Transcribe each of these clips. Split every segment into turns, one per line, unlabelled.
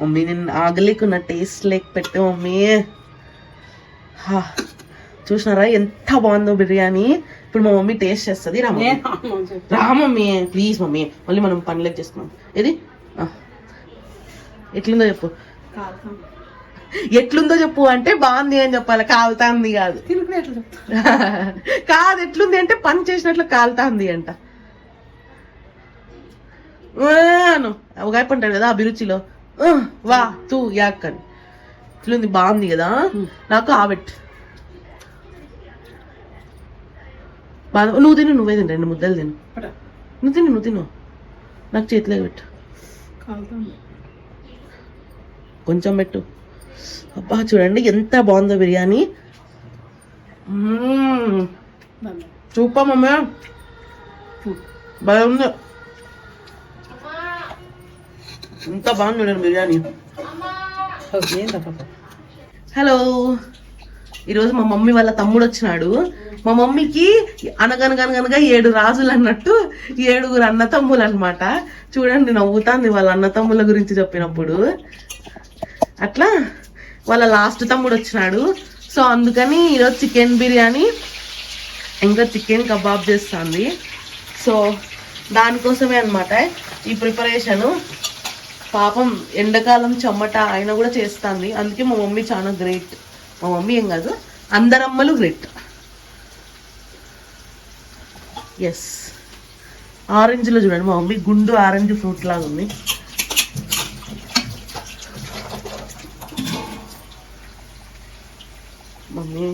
Mummy నేను ఆగలేకున్నా taste లేక పెట్టే మమ్మీ. హా. చూసినారా ఎంత బాగుందో బిర్యానీ? ఇప్పుడు మా మమ్మీ టేస్ట్ చేస్తుంది. రా మమ్మీ. రా మమ్మీ. Please mummy. మళ్ళీ మనం పనులకు చేసుకున్నాం ఏది. ఎట్లుందో చెప్పు. ఎట్లుందో చెప్పు అంటే బాగుంది అని చెప్పాలి. కాలుతాంది కాదు. కాదు ఎట్లుంది అంటే పని చేసినట్లు కాలుతాంది అంట. ఆను. ఒక అయిపోయి ఉంటాడు కదా అభిరుచిలో. వా తూ యాక్ అని ఇట్లుంది బాగుంది కదా? నాకు ఆవెట్. బాగా నువ్వు తిను నువ్వే తిను రెండు ముద్దలు తిను. నువ్వు తిను నువ్వు తిను. నాకు చేతిలో పెట్టు. కొంచెం పెట్టు. అబ్బా చూడండి ఎంత బాగుందో బిర్యానీ. Super mummy. బాగా ఇంత ఎంత బాగుంది చూడండి బిర్యానీ. హలో. ఈరోజు మా మమ్మీ వాళ్ళ తమ్ముడు వచ్చినాడు. మా మమ్మీకి అనగనగనగనగా ఏడు రాజులు అన్నట్టు ఏడుగురు అన్న తమ్ములు అనమాట చూడండి నవ్వుతాంది వాళ్ళ అన్న తమ్ముల గురించి చెప్పినప్పుడు. అట్లా వాళ్ళ లాస్ట్ తమ్ముడు వచ్చినాడు. సో అందుకని ఈరోజు చికెన్ బిర్యానీ ఇంకా చికెన్ కబాబ్ చేస్తుంది. సో దానికోసమే అనమాట ఈ ప్రిపరేషను. పాపం ఎండాకాలం చెమ్మట ఆయన కూడా చేస్తుంది. అందుకే మా మమ్మీ చాలా గ్రేట్ మా మమ్మీ ఏం కాదు అందరమ్మలు గ్రేట్ ఎస్ ఆరెంజ్లో చూడండి మా మమ్మీ గుండు ఆరెంజ్ ఫ్రూట్ లాగా ఉంది. మమ్మీ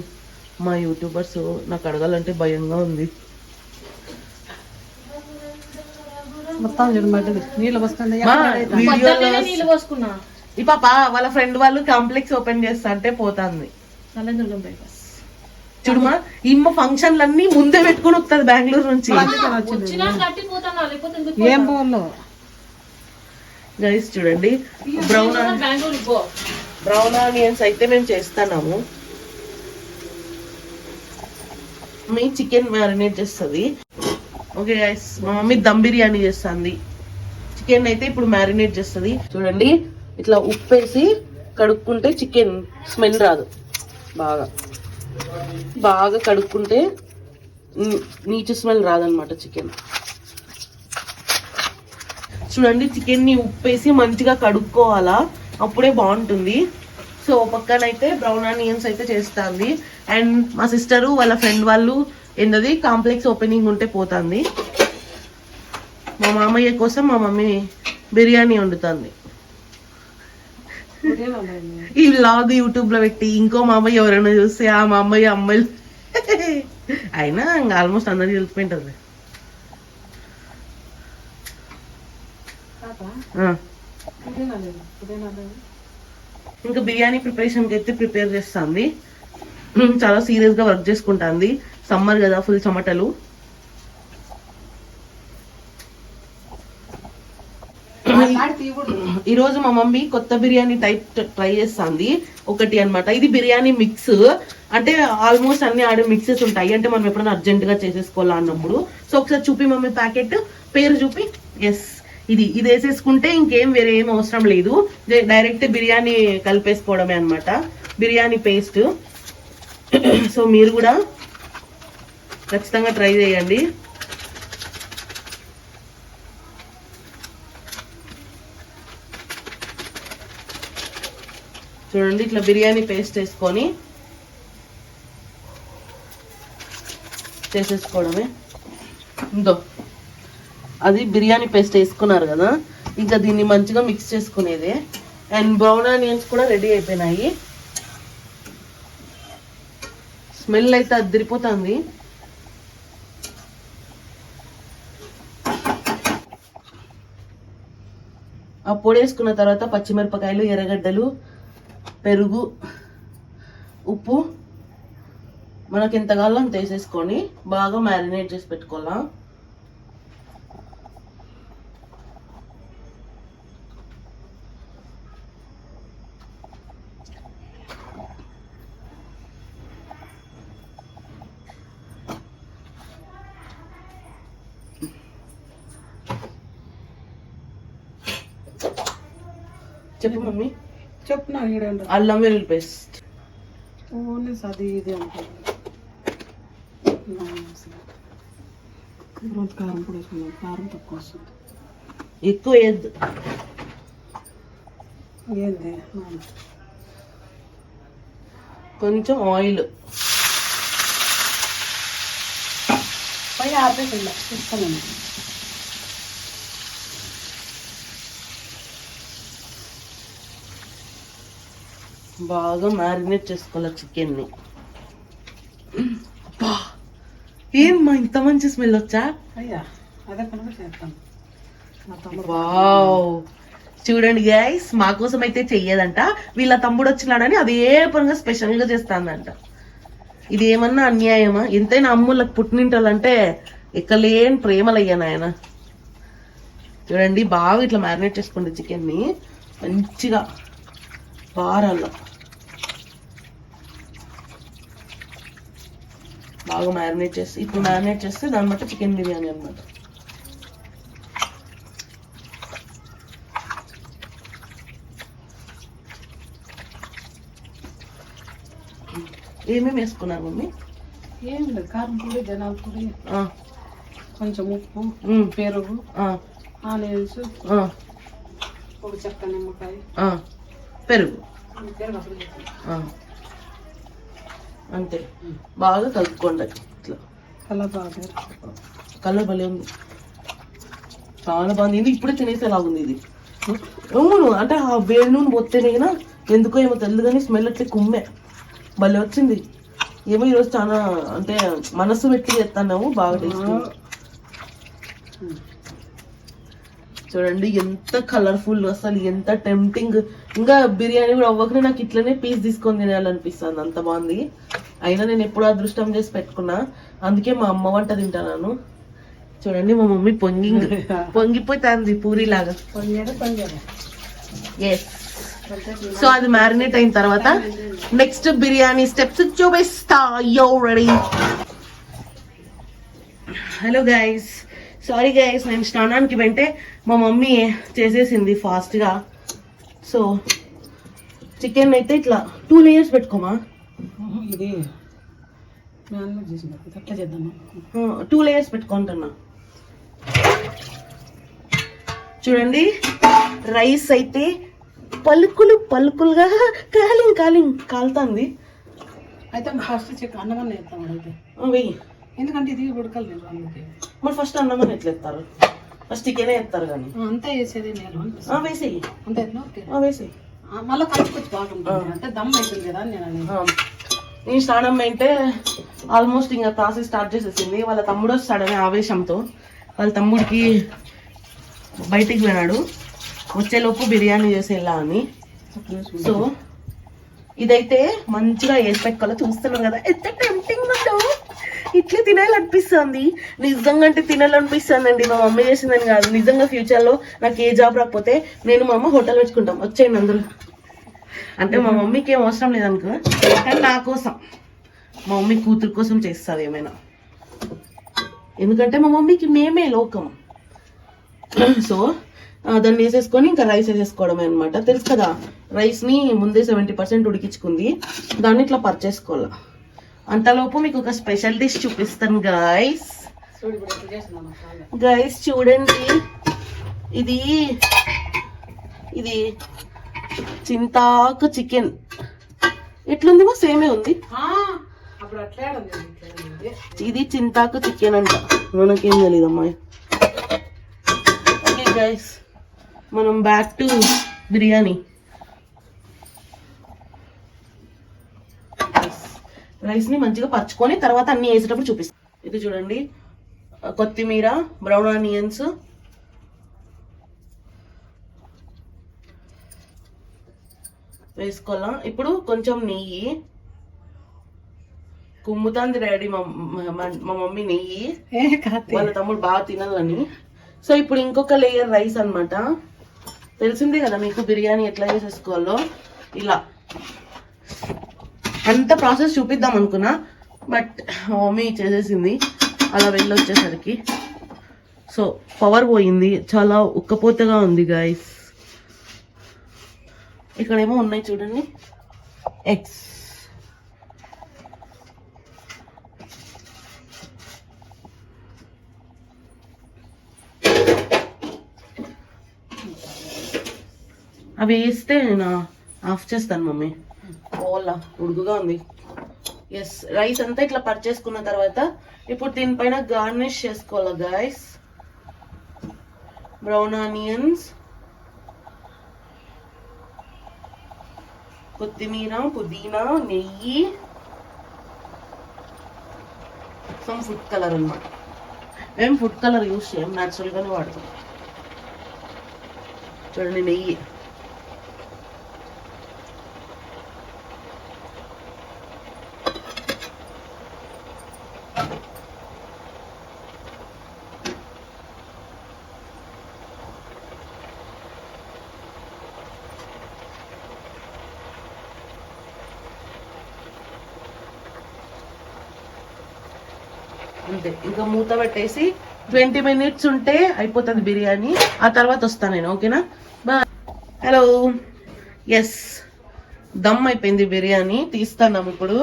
మా యూట్యూబర్స్ నాకు అడగాలంటే భయంగా ఉంది.
మొత్తం చూడమంటది నీళ్ళు
నీళ్ళు పోసుకున్నా.
ఈ పాప వాళ్ళ ఫ్రెండ్ వాళ్ళు కాంప్లెక్స్ ఓపెన్ చేస్తా అంటే పోతాంది. చూడుమా ఇమ్మ ఫంక్షన్లన్నీ ముందే పెట్టుకొని వస్తుంది బెంగళూరు నుంచి.
ఏం పోలో
గైస్ చూడండి. బ్రౌన్ బ్రౌన్ ఆనియన్స్ అయితే మేము చేస్తున్నాము. మీ చికెన్ మ్యారినేట్ చేస్తుంది. ఓకే గైస్ మా మమ్మీ దమ్ బిర్యానీ చేస్తుంది. చికెన్ అయితే ఇప్పుడు మ్యారినేట్ చేస్తుంది. చూడండి ఇట్లా ఉప్పేసి కడుక్కుంటే చికెన్ స్మెల్ రాదు. బాగా. బాగా కడుక్కుంటే నీచు స్మెల్ రాదనమాట చికెన్ చూడండి చికెన్ని ఉప్పేసి మంచిగా కడుక్కోవాలా? అప్పుడే బాగుంటుంది. సో పక్కన అయితే బ్రౌన్ ఆనియన్స్ అయితే చేస్తుంది. అండ్ మా సిస్టరు వాళ్ళ ఫ్రెండ్ వాళ్ళు ఏంటది కాంప్లెక్స్ ఓపెనింగ్ ఉంటే పోతుంది. మా మామయ్య కోసం మా మమ్మీ బిర్యానీ వండుతుంది. ఈ వ్లాగ్ యూట్యూబ్లో పెట్టి ఇంకో మామయ్య ఎవరైనా చూస్తే ఆ మామయ్య అమ్మాయిలు. అయినా ఇంకా ఆల్మోస్ట్ అందరికి తెలిసిపోయింటుంది. ఇంకా బిర్యానీ ప్రిపరేషన్కి అయితే ప్రిపేర్ చేస్తుంది. చాలా సీరియస్గా వర్క్ చేసుకుంటుంది. సమ్మర్ కదా ఫుల్ చెమటలు ఈరోజు మా మమ్మీ కొత్త బిర్యానీ టైప్ ట్రై చేస్తుంది. ఒకటి అన్నమాట. ఇది బిర్యానీ మిక్స్ అంటే ఆల్మోస్ట్ అన్ని ఆడ మిక్సెస్ ఉంటాయి. అంటే మనం ఎప్పుడైనా అర్జెంట్గా చేసేసుకోవాలా అన్నప్పుడు. సో ఒకసారి చూపి మమ్మీ ప్యాకెట్. పేరు చూపి. ఎస్ ఇది ఇది వేసేసుకుంటే ఇంకేం వేరే ఏం అవసరం లేదు. డైరెక్ట్ బిర్యానీ కలిపేసుకోవడమే అన్నమాట. బిర్యానీ పేస్ట్ సో మీరు కూడా ఖచ్చితంగా ట్రై చేయండి. చూడండి ఇట్లా బిర్యానీ పేస్ట్ వేసుకొని చేసేసుకోవడమే. ఇందో అది బిర్యానీ పేస్ట్ వేసుకున్నారు కదా ఇంకా దీన్ని మంచిగా మిక్స్ చేసుకునేదే. అండ్ బ్రౌన్ ఆనియన్స్ కూడా రెడీ అయిపోయినాయి. స్మెల్ అయితే అద్దరిపోతుంది ఆ పొడి వేసుకున్న తర్వాత పచ్చిమిరపకాయలు ఎర్రగడ్డలు పెరుగు ఉప్పు. మనకి ఎంత కావాలో అంత వేసేసుకొని బాగా మ్యారినేట్ చేసి పెట్టుకోవాలా? చెప్పు మమ్మీ.
చెప్పు నాకు
అల్లం వెల్లుల్లి పేస్ట్.
ఓన్లీ అది ఇది అంటే కారం కూడా వేసుకున్నాం కారం తక్కువ వస్తుంది.
ఎక్కువ వేయద్దు
ఏంది.
కొంచెం ఆయిల్.
పై ఆపేసి ఇస్తాను
బాగా మ్యారినేట్ చేసుకోవాలి చికెన్ని. అబ్బా! ఏం మా ఇంత మంచి స్మెల్ వచ్చా?
అయ్యా అదే
వావ్! చూడండి గైస్ మా కోసం అయితే చెయ్యదంట. వీళ్ళ తమ్ముడు వచ్చినాడని అదే పరంగా స్పెషల్గా చేస్తానంట. ఇది ఏమన్నా అన్యాయమా? ఎంతైనా అమ్ములకు పుట్టినింటాలంటే ఎక్కలేని ప్రేమలు అయ్యాను ఆయన చూడండి బాగా ఇట్లా మ్యారినేట్ చేసుకోండి చికెన్ని మంచిగా వారాల్లో బాగా మ్యారినేట్ చేసి ఇప్పుడు మ్యారినేట్ చేస్తే దాన్ని బట్టి చికెన్ బిర్యానీ అన్నమాట. ఏమేమి వేసుకున్నారు మమ్మీ?
ఏం లేదు కారం పొడి జనాల పొడి కొంచెం ఉప్పు పెరుగు ఆనియన్స్ ఒక చెక్క నిమ్మకాయ.
పెరుగు.
పెరుగు.
అంతే. బాగా కలుపుకోండి. ఇట్లా.
కలర్ బాగా
కలర్ భలే ఉంది. చాలా బాగుంది. ఇది ఇప్పుడే తినేసేలాగుంది ఇది? అవును అంటే ఆ వేడి నూనె పోతేనే కదా ఎందుకో ఏమో తెలియదు కానీ స్మెల్ అట్లే కుమ్మే. భలే వచ్చింది. ఏమో ఈరోజు చాలా అంటే మనసు పెట్టి చేస్తున్నాము బాగా టేస్ట్ చూడండి ఎంత కలర్ఫుల్ అసలు ఎంత టెంప్టింగ్ ఇంకా బిర్యానీ కూడా అవ్వకనే నాకు ఇట్లనే పీస్ తీసుకొని తినాలనిపిస్తుంది అంత బాగుంది. అయినా నేను ఎప్పుడు అదృష్టం చేసి పెట్టుకున్నా. అందుకే మా అమ్మ వంట తింటాను చూడండి మా మమ్మీ పొంగింగ్ పొంగిపోతుంది పూరిలాగా. ఎస్ సో అది మ్యారినేట్ అయిన తర్వాత నెక్స్ట్ బిర్యానీ స్టెప్స్ చూపిస్తా. Yo ready hello guys sorry guys నేను స్నానానికి వెంటే మా మమ్మీ చేసేసింది ఫాస్ట్గా సో చికెన్ అయితే ఇట్లా టూ లేయర్స్ పెట్టుకోమా?
ఇది చేసిన అట్లా చేద్దాము
టూ లేయర్స్ పెట్టుకుంటున్నా. చూడండి రైస్ అయితే పలుకులు పలుకులుగా కాలింగ్ కాలింగ్ కాలుతుంది.
అయితే ఫస్ట్ చెక్ అన్నమన్న వేస్తాం అయితే
వెయ్యి.
ఎందుకంటే ఇది ఉడకలేదు అందుకే.
మరి ఫస్ట్ అన్నం ఎట్లా ఎత్తారు ఫస్ట్ చికెనే ఎత్తారు కానీ.
అంతా వేసేది నేను
వేసేయి.
అంతే
వేసేయి.
మళ్ళీ కలుపుకొచ్చి బాగుంటుంది. అంటే దమ్ అవుతుంది కదా నేను అనేది.
నేను స్నానం అంటే ఆల్మోస్ట్ ఇంకా ప్రాసెస్ స్టార్ట్ చేసేసింది. వాళ్ళ తమ్ముడు వస్తాడనే ఆవేశంతో. వాళ్ళ తమ్ముడికి బయటికి వెళ్ళాడు వచ్చేలోపు బిర్యానీ చేసేలా అని. సో ఇదైతే మంచిగా వేసి చూస్తున్నాం కదా. ఎంత టెంప్టింగ్ ఉందో. ఇట్లే తినాలనిపిస్తుంది. నిజంగా అంటే తినాలనిపిస్తుంది అండి మా మమ్మీ చేసిందని కాదు. నిజంగా ఫ్యూచర్లో నాకు ఏ జాబ్ రాకపోతే నేను మా అమ్మ హోటల్ పెట్టుకుంటాం. వచ్చేయండి అందరూ. అంటే మా మమ్మీకి ఏం అవసరం లేదనుకో కానీ నా కోసం. మా మమ్మీ కూతురు కోసం చేస్తుంది ఏమైనా. ఎందుకంటే మా మమ్మీకి మేమే లోకం. సో దాన్ని వేసేసుకొని ఇంకా రైస్ వేసేసుకోవడమే అనమాట తెలుసు కదా రైస్ని ముందే సెవెంటీ పర్సెంట్ ఉడికించుకుంది. దాన్ని ఇట్లా పర్చేసుకోవాలి. అంతలోపు మీకు ఒక స్పెషల్ డిష్ చూపిస్తాను గాయస్
గాయస్
గైస్ చూడండి. ఇది ఇది చింతాకు చికెన్. ఎట్లుంది సేమే ఉంది. ఇది చింతాకు చికెన్ అంట. మనకేం తెలియదు అమ్మాయి ఓకే గైస్ మనం బ్యాక్ టు బిర్యానీ. రైస్ని మంచిగా పరుచుకొని తర్వాత అన్ని వేసేటప్పుడు చూపిస్తాం. ఇది చూడండి కొత్తిమీర బ్రౌన్ ఆనియన్స్ వేసుకోవాలా? ఇప్పుడు కొంచెం నెయ్యి కుమ్ముతాంది డాడీ మా మమ్మీ నెయ్యి. వాళ్ళ తమ్ముడు బాగా తినదని సో ఇప్పుడు ఇంకొక లేయర్ రైస్ అన్నమాట. తెలిసిందే కదా మీకు బిర్యానీ ఎట్లా చేసేసుకోవాలో? ఇలా. అంత ప్రాసెస్ చూపిద్దాం అనుకున్నా బట్ మమ్మీ చేసేసింది. అలా వెళ్ళి వచ్చేసరికి సో పవర్ పోయింది. చాలా ఉక్కపోతగా ఉంది గాయస్ ఇక్కడేమో ఉన్నాయి చూడండి. ఎగ్స్ అవి వేస్తే నేను ఆఫ్ చేస్తాను మమ్మీ. ఓలా ఉడుగుగా ఉంది. ఎస్ రైస్ అంతా ఇట్లా పర్చేసుకున్న తర్వాత ఇప్పుడు దీనిపైన గార్నిష్ చేసుకోవాలి గాయస్ బ్రౌన్ ఆనియన్స్ కొత్తిమీర పుదీనా నెయ్యి. సమ్ ఫుడ్ కలర్ అన్నమాట. మేము ఫుడ్ కలర్ యూస్ చేయం న్యాచురల్గానే వాడతాం. చూడండి నెయ్యి. అంతే ఇంకా మూత పెట్టేసి ట్వంటీ మినిట్స్ ఉంటే అయిపోతుంది బిర్యానీ. ఆ తర్వాత వస్తాను నేను ఓకేనా? బా హలో ఎస్ దమ్ అయిపోయింది బిర్యానీ. తీస్తున్నాం ఇప్పుడు.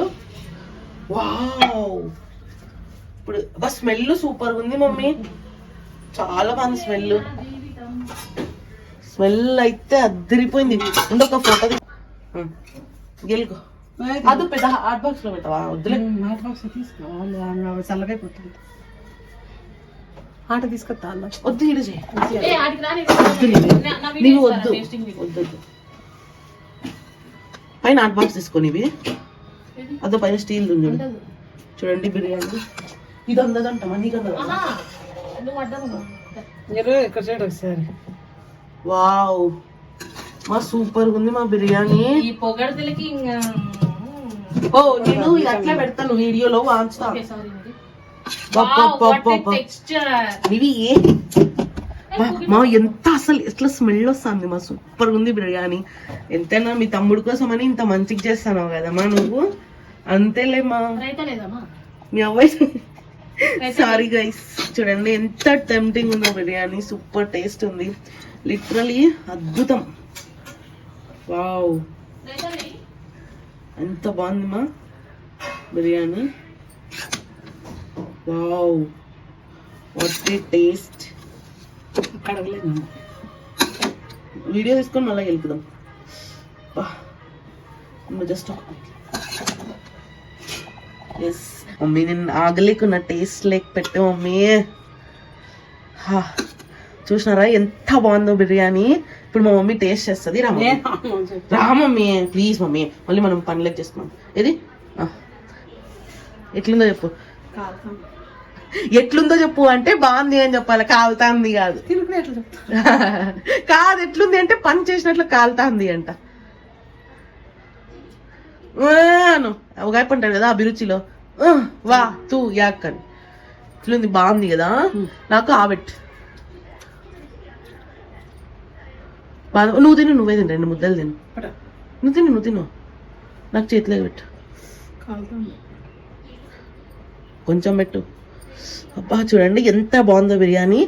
వావ్ ఇప్పుడు బా స్మెల్ సూపర్ ఉంది మమ్మీ. చాలా బాగుంది స్మెల్ స్మెల్ అయితే అద్దరిపోయింది ఉండి ఒక ఫోటో గెలుకో అది పెద్ద హాట్ బాక్స్లో పెట్టవా? వద్దులే.
మాట బాక్స్ తీసుకోవాలి చల్లగైపోతుంది ఆట తీసుకొస్తా
వద్దు ఇడు నీవు వద్దు. వద్దు. పైన హాట్ బాక్స్ తీసుకొని ఇవి అదో పైన స్టీల్ ఉంది. చూడండి బిర్యానీ. ఇది అందదంట నీకు అందదా?
ఇక్కడ చూడు ఒకసారి?
వావ్. మా సూపర్ ఉంది మా బిర్యానీ.
ఈ పొగడతలకి ఇంకా
ఓ నేను అట్లా పెడతాను వీడియోలో వాంచుతా.
ఓకే, sorry మరి.
బా-
Wow,
బా-
what a
బా- బా.
texture.
ఇవి ఏ? మా- ఎంత అసలు ఎట్లా స్మెల్ వస్తుంది? మా సూపర్ ఉంది బిర్యానీ. ఎంతైనా మీ తమ్ముడు కోసం అని ఇంత మంచిగా చేస్తాను కదమ్మా నువ్వు? అంతేలే మా. మీ అవ్వాయి సారీ గైస్ చూడండి ఎంత టెంప్టింగ్ ఉందో బిర్యానీ. సూపర్ టేస్ట్ ఉంది. లిటరలీ అద్భుతం. వావ్ ఎంత బాగుంది మా biryani. Wow. What a taste
కడగలేదు
video తీసుకొని మళ్ళీ వెళ్పుదాం జస్ట్ ఎస్ మమ్మీ నేను ఆగలేకున్న. టేస్ట్ లేక పెట్టే మమ్మీ. హా. చూసినారా? ఎంత బాగుందో బిర్యానీ. ఇప్పుడు మా మమ్మీ టేస్ట్ చేస్తుంది. రా. రా మమ్మీ. Please mummy. మళ్ళీ మనం పనులకు చేసుకున్నాం ఏది. ఎట్లుందో చెప్పు. ఎట్లుందో చెప్పు అంటే బాగుంది అని చెప్పాలి. కాలుతాంది కాదు. కాదు ఎట్లుంది అంటే పని చేసినట్లు కాలుతాంది అంట. ఒక అంటాడు కదా అభిరుచిలో. వా తూ యాక్ అని. ఇట్లుంది బాగుంది కదా. నాకు ఆబెట్ బాగా నువ్వు తిను నువ్వే తిను రెండు ముద్దలు తిను.
పట
నువ్వు తిను నువ్వు తిను. నాకు చేతిలో పెట్టు.
కాలుతాం
కొంచెం పెట్టు. అబ్బా చూడండి ఎంత బాగుందో బిర్యానీ.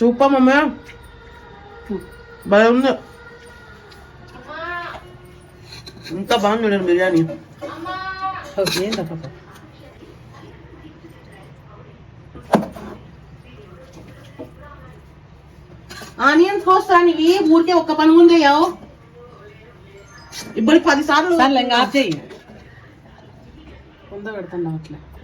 Super mummy. బాగుంది ఎంత బాగుంది చూడండి బిర్యానీ.
ఓకే ఏం
ఆనియన్స్ కోస్తా ఇవి ఊరికే ఒక్క పని ముందే ఇప్పుడు పది సార్లు
ఆఫ్ చెయ్యి. కొంద పెడతాను అట్లా.